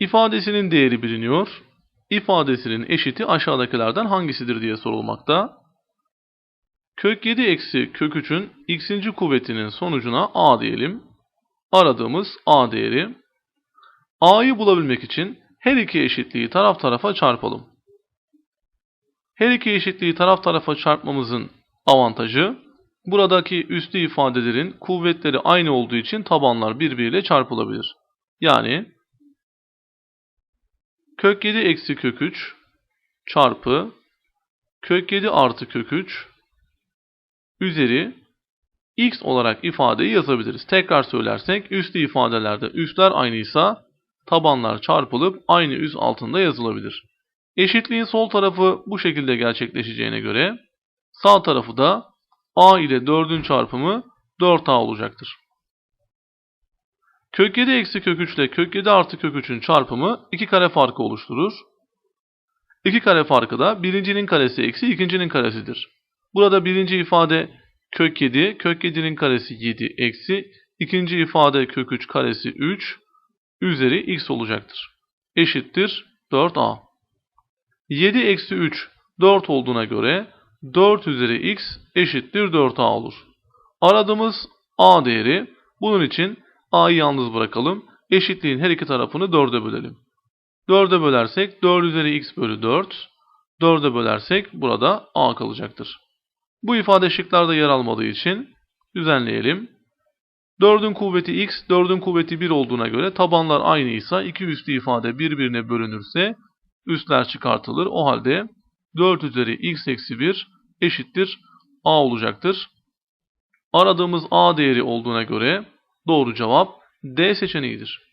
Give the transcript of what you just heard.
İfadesinin değeri biliniyor. İfadesinin eşiti aşağıdakilerden hangisidir diye sorulmakta. Kök 7 eksi kök 3'ün x'inci kuvvetinin sonucuna a diyelim. Aradığımız a değeri. a'yı bulabilmek için her iki eşitliği taraf tarafa çarpalım. Her iki eşitliği taraf tarafa çarpmamızın avantajı, buradaki üslü ifadelerin kuvvetleri aynı olduğu için tabanlar birbiriyle çarpılabilir. Yani kök 7 eksi kök 3 çarpı kök 7 artı kök 3 üzeri x olarak ifadeyi yazabiliriz. Tekrar söylersek üslü ifadelerde üsler aynıysa tabanlar çarpılıp aynı üs altında yazılabilir. Eşitliğin sol tarafı bu şekilde gerçekleşeceğine göre sağ tarafı da a ile 4'ün çarpımı 4a olacaktır. Kök 7 eksi kök 3 ile kök 7 artı kök 3'ün çarpımı 2 kare farkı oluşturur. 2 kare farkı da birincinin karesi eksi ikincinin karesidir. Burada birinci ifade kök 7, kök 7'nin karesi 7 eksi ikinci ifade kök 3 karesi 3 üzeri x olacaktır. Eşittir 4a. 7 eksi 3 4 olduğuna göre 4 üzeri x eşittir 4a olur. Aradığımız a değeri bunun için a'yı yalnız bırakalım. Eşitliğin her iki tarafını 4'e bölelim. 4'e bölersek 4 üzeri x bölü 4. 4'e bölersek burada a kalacaktır. Bu ifade şıklarda yer almadığı için düzenleyelim. 4'ün kuvveti x, 4'ün kuvveti 1 olduğuna göre tabanlar aynıysa iki üslü ifade birbirine bölünürse üstler çıkartılır. O halde 4 üzeri x eksi 1 eşittir a olacaktır. Aradığımız a değeri olduğuna göre doğru cevap D seçeneğidir.